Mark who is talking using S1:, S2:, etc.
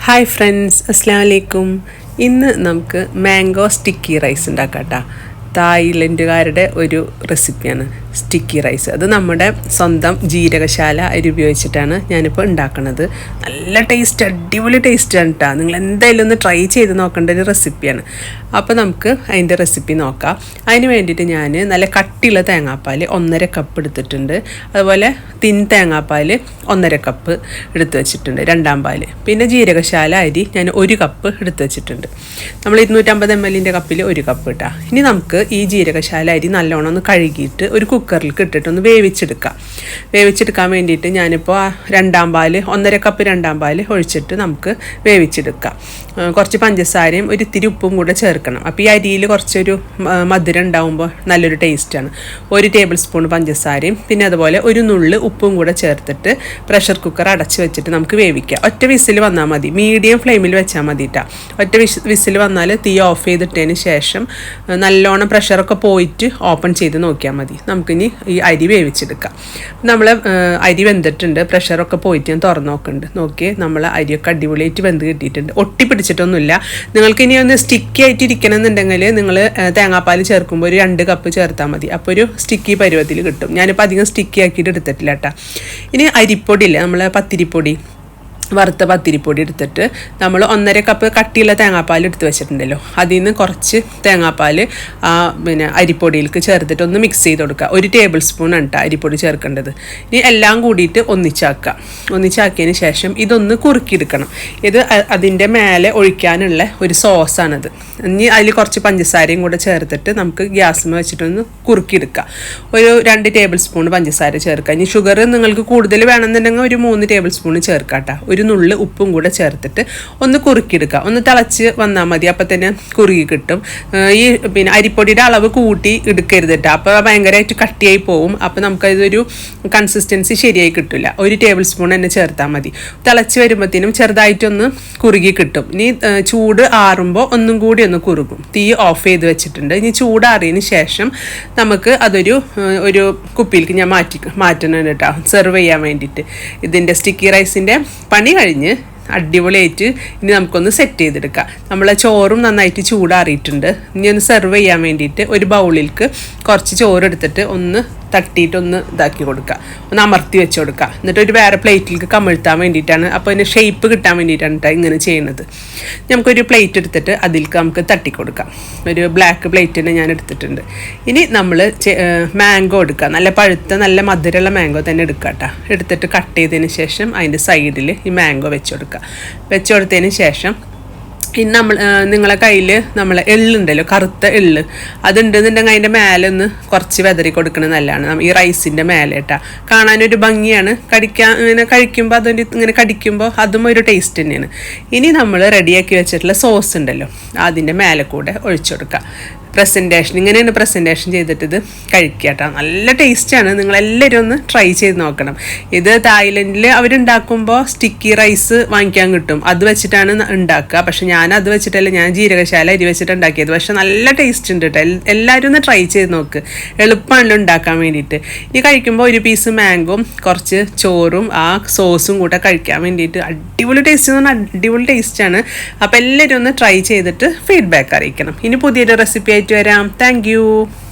S1: Hi friends അസ്സാം വലൈക്കും ഇന്ന് നമുക്ക് മാംഗോ സ്റ്റിക്കി റൈസ് ഉണ്ടാക്കാം കേട്ടോ തായ്ലൻഡുകാരുടെ ഒരു റെസിപ്പിയാണ് സ്റ്റിക്കി റൈസ് അത് നമ്മുടെ സ്വന്തം ജീരകശാല അരി ഉപയോഗിച്ചിട്ടാണ് ഞാനിപ്പോൾ ഉണ്ടാക്കുന്നത് നല്ല ടേസ്റ്റ് അടിപൊളി ടേസ്റ്റാണ് കേട്ടോ നിങ്ങൾ എന്തായാലും ഒന്ന് ട്രൈ ചെയ്ത് നോക്കേണ്ട ഒരു റെസിപ്പിയാണ് അപ്പോൾ നമുക്ക് അതിന്റെ റെസിപ്പി നോക്കാം. അതിന് വേണ്ടിയിട്ട് ഞാൻ നല്ല കട്ടിയുള്ള തേങ്ങാപ്പാൽ ഒന്നര കപ്പ് എടുത്തിട്ടുണ്ട്. അതുപോലെ തിൻ തേങ്ങാപ്പാൽ ഒന്നര കപ്പ് എടുത്തു വെച്ചിട്ടുണ്ട് രണ്ടാം പാൽ പിന്നെ ജീരകശാല അരി ഞാൻ ഒരു കപ്പ് എടുത്തു വെച്ചിട്ടുണ്ട്. നമ്മൾ ഇരുന്നൂറ്റമ്പത് എം എല്ലിന്റെ കപ്പിൽ ഒരു കപ്പ് ഇട്ടാം ഇനി നമുക്ക് ഈ ജീരകശാല അരി നല്ലോണം ഒന്ന് കഴുകിയിട്ട് ഒരു കുക്കറിൽ ഇട്ടിട്ട് ഒന്ന് വേവിച്ചെടുക്കാം. വേവിച്ചെടുക്കാൻ വേണ്ടിയിട്ട് ഞാനിപ്പോൾ രണ്ടാം പാൽ ഒന്നര കപ്പ് രണ്ടാം പാൽ ഒഴിച്ചിട്ട് നമുക്ക് വേവിച്ചെടുക്കാം. കുറച്ച് പഞ്ചസാരയും ഒരു ഇത്തിരി ഉപ്പും കൂടെ ചേർക്കണം. അപ്പോൾ ഈ അരിയിൽ കുറച്ചൊരു മധുരം ഉണ്ടാകുമ്പോൾ നല്ലൊരു ടേസ്റ്റാണ് ഒരു ടേബിൾ സ്പൂൺ പഞ്ചസാരയും പിന്നെ അതുപോലെ ഒരു നുള്ള് ഉപ്പും കൂടെ ചേർത്തിട്ട് പ്രഷർ കുക്കർ അടച്ച് വെച്ചിട്ട് നമുക്ക് വേവിക്കാം. ഒറ്റ വിസിൽ വന്നാൽ മതി. മീഡിയം ഫ്ലെയിമിൽ വെച്ചാൽ മതി കേട്ടോ ഒറ്റ വിസ് വിസിൽ വന്നാൽ തീ ഓഫ് ചെയ്തിട്ടതിന് ശേഷം നല്ലോണം പ്രഷറൊക്കെ പോയിട്ട് ഓപ്പൺ ചെയ്ത് നോക്കിയാൽ മതി. നമുക്കിനി ഈ അരി വേവിച്ചെടുക്കാം. നമ്മൾ അരി വെന്തിട്ടുണ്ട്. പ്രഷറൊക്കെ പോയിട്ട് ഞാൻ തുറന്നു നോക്കുന്നുണ്ട്. നോക്കി നമ്മൾ അരിയൊക്കെ അടിപൊളിയായിട്ട് വെന്ത് കിട്ടിയിട്ടുണ്ട്. ഒട്ടി പിടിച്ചിട്ടൊന്നുമില്ല. നിങ്ങൾക്ക് ഇനി ഒന്ന് സ്റ്റിക്കി ആയിട്ട് ഇരിക്കണം എന്നുണ്ടെങ്കിൽ നിങ്ങൾ തേങ്ങാപ്പാൽ ചേർക്കുമ്പോൾ ഒരു രണ്ട് കപ്പ് ചേർത്താൽ മതി. അപ്പോൾ ഒരു സ്റ്റിക്കി പരുവത്തിൽ കിട്ടും. ഞാനിപ്പോൾ അധികം സ്റ്റിക്കി ആക്കിയിട്ട് എടുത്തിട്ടില്ല കേട്ടോ. ഇനി അരിപ്പൊടി ഇല്ലേ? നമ്മൾ പത്തിരിപ്പൊടി. വറുത്ത പത്തിരിപ്പൊടി എടുത്തിട്ട് നമ്മൾ ഒന്നര കപ്പ് കട്ടിയുള്ള തേങ്ങാപ്പാൽ എടുത്ത് വെച്ചിട്ടുണ്ടല്ലോ. അതിൽ നിന്ന് കുറച്ച് തേങ്ങാപ്പാൽ ആ പിന്നെ അരിപ്പൊടിയിലേക്ക് ചേർത്തിട്ട് ഒന്ന് മിക്സ് ചെയ്ത് കൊടുക്കുക. ഒരു ടേബിൾ സ്പൂൺ ആണ് അരിപ്പൊടി ചേർക്കേണ്ടത്. ഇനി എല്ലാം കൂടിയിട്ട് ഒന്നിച്ചാക്കുക. ഒന്നിച്ചാക്കിയതിന് ശേഷം ഇതൊന്ന് കുറുക്കിയെടുക്കണം. ഇത് അതിന്റെ മേലെ ഒഴിക്കാനുള്ള ഒരു സോസാണിത് ഇനി അതിൽ കുറച്ച് പഞ്ചസാരയും കൂടെ ചേർത്തിട്ട് നമുക്ക് ഗ്യാസിൽ വെച്ചിട്ടൊന്ന് കുറുക്കിയെടുക്കുക. ഒരു രണ്ട് ടേബിൾ സ്പൂൺ പഞ്ചസാര ചേർക്കുക. ഇനി ഷുഗർ നിങ്ങൾക്ക് കൂടുതൽ വേണമെന്നുണ്ടെങ്കിൽ ഒരു മൂന്ന് ടേബിൾ സ്പൂൺ ചേർക്കാം കേട്ടോ നുള്ള് ഉപ്പും കൂടെ ചേർത്തിട്ട് ഒന്ന് കുറുക്കിയെടുക്കുക. ഒന്ന് തിളച്ച് വന്നാൽ മതി. അപ്പം തന്നെ കുറുകി കിട്ടും. ഈ പിന്നെ അരിപ്പൊടിയുടെ അളവ് കൂട്ടി എടുക്കരുത് കേട്ടോ. അപ്പോൾ ഭയങ്കരമായിട്ട് കട്ടിയായി പോവും. അപ്പോൾ നമുക്കതൊരു കൺസിസ്റ്റൻസി ശരിയായി കിട്ടില്ല ഒരു ടേബിൾ സ്പൂൺ തന്നെ ചേർത്താൽ മതി. തിളച്ച് വരുമ്പോഴത്തേനും ചെറുതായിട്ടൊന്ന് കുറുകി കിട്ടും. ഇനി ചൂട് ആറുമ്പോൾ ഒന്നും കൂടി ഒന്ന് കുറുകും തീ ഓഫ് ചെയ്ത് വെച്ചിട്ടുണ്ട്. ഇനി ചൂടാറിയതിന് ശേഷം നമുക്ക് അതൊരു ഒരു കുപ്പിയിലേക്ക് ഞാൻ മാറ്റി മാറ്റണം കേട്ടോ. സെർവ് ചെയ്യാൻ വേണ്ടിയിട്ട്. ഇതിന്റെ സ്റ്റിക്കി റൈസിന്റെ പണി കഴിഞ്ഞ് അടിപൊളിയായിട്ട് ഇനി നമുക്കൊന്ന് സെറ്റ് ചെയ്തെടുക്കാം. നമ്മളെ ചോറും നന്നായിട്ട് ചൂടാറിയിട്ടുണ്ട്. ഇനി ഒന്ന് സെർവ് ചെയ്യാൻ വേണ്ടിയിട്ട് ഒരു ബൗളിൽക്ക് കുറച്ച് ചോറ് എടുത്തിട്ട് ഒന്ന് തട്ടിയിട്ട് ഒന്ന് ഇതാക്കി കൊടുക്കുക. ഒന്ന് അമർത്തി വെച്ച് കൊടുക്കുക. എന്നിട്ട് ഒരു വേറെ പ്ലേറ്റിലേക്ക് കമിഴ്ത്താൻ വേണ്ടിയിട്ടാണ്. അപ്പോൾ അതിന് ഷേപ്പ് കിട്ടാൻ വേണ്ടിയിട്ടാണ് കേട്ടോ ഇങ്ങനെ ചെയ്യുന്നത് നമുക്കൊരു പ്ലേറ്റ് എടുത്തിട്ട് അതിലേക്ക് നമുക്ക് തട്ടി കൊടുക്കാം. ഒരു ബ്ലാക്ക് പ്ലേറ്റ് തന്നെ ഞാൻ എടുത്തിട്ടുണ്ട്. ഇനി നമ്മൾ മാംഗോ എടുക്കുക. നല്ല പഴുത്ത നല്ല മധുരമുള്ള മാംഗോ തന്നെ എടുക്കുക കേട്ടോ എടുത്തിട്ട് കട്ട് ചെയ്തതിന് ശേഷം അതിന്റെ സൈഡിൽ ഈ മാംഗോ വെച്ച് കൊടുക്കുക. വെച്ച് കൊടുത്തതിന് ശേഷം ഇനി നമ്മൾ നിങ്ങളെ കയ്യിൽ നമ്മൾ എള്ളുണ്ടല്ലോ കറുത്ത എള്ള്. അതുണ്ടെന്നുണ്ടെങ്കിൽ അതിന്റെ മേലെ ഒന്ന് കുറച്ച് വെതറി കൊടുക്കുന്നത് നല്ലതാണ്. ഈ റൈസിന്റെ മേലെ കേട്ടാ. കാണാനൊരു ഭംഗിയാണ്. കടിക്കാൻ ഇങ്ങനെ കഴിക്കുമ്പോൾ അതൊരു ഇങ്ങനെ കടിക്കുമ്പോൾ അതും ഒരു ടേസ്റ്റ് തന്നെയാണ്. ഇനി നമ്മൾ റെഡിയാക്കി വെച്ചിട്ടുള്ള സോസ് ഉണ്ടല്ലോ അതിന്റെ മേലെ കൂടെ ഒഴിച്ചു കൊടുക്കുക പ്രസന്റേഷൻ ഇങ്ങനെയാണ് പ്രസന്റേഷൻ ചെയ്തിട്ട് കഴിക്കുക കേട്ടോ നല്ല ടേസ്റ്റാണ് നിങ്ങളെല്ലാവരും ഒന്ന് ട്രൈ ചെയ്ത് നോക്കണം. ഇത് തായ്ലൻഡിൽ അവരുണ്ടാക്കുമ്പോൾ സ്റ്റിക്കി റൈസ് വാങ്ങിക്കാൻ കിട്ടും. അത് വെച്ചിട്ടാണ് ഉണ്ടാക്കുക. പക്ഷെ ഞാൻ അത് വെച്ചിട്ടല്ല. ഞാൻ ജീരകശാല അരി വെച്ചിട്ട് ഉണ്ടാക്കിയത്. പക്ഷെ നല്ല ടേസ്റ്റ് ഉണ്ട് കേട്ടോ എല്ലാവരും ഒന്ന് ട്രൈ ചെയ്ത് നോക്ക്. എളുപ്പമാണല്ലോ ഉണ്ടാക്കാൻ വേണ്ടിയിട്ട്. ഇനി കഴിക്കുമ്പോൾ ഒരു പീസ് മാംഗോം കുറച്ച് ചോറും ആ സോസും കൂടെ കഴിക്കാൻ വേണ്ടിയിട്ട് അടിപൊളി ടേസ്റ്റ് എന്ന് പറഞ്ഞാൽ അടിപൊളി ടേസ്റ്റാണ് അപ്പോൾ എല്ലാവരും ഒന്ന് ട്രൈ ചെയ്തിട്ട് ഫീഡ്ബാക്ക് അറിയിക്കണം. ഇനി പുതിയൊരു റെസിപ്പി വരാം. താങ്ക്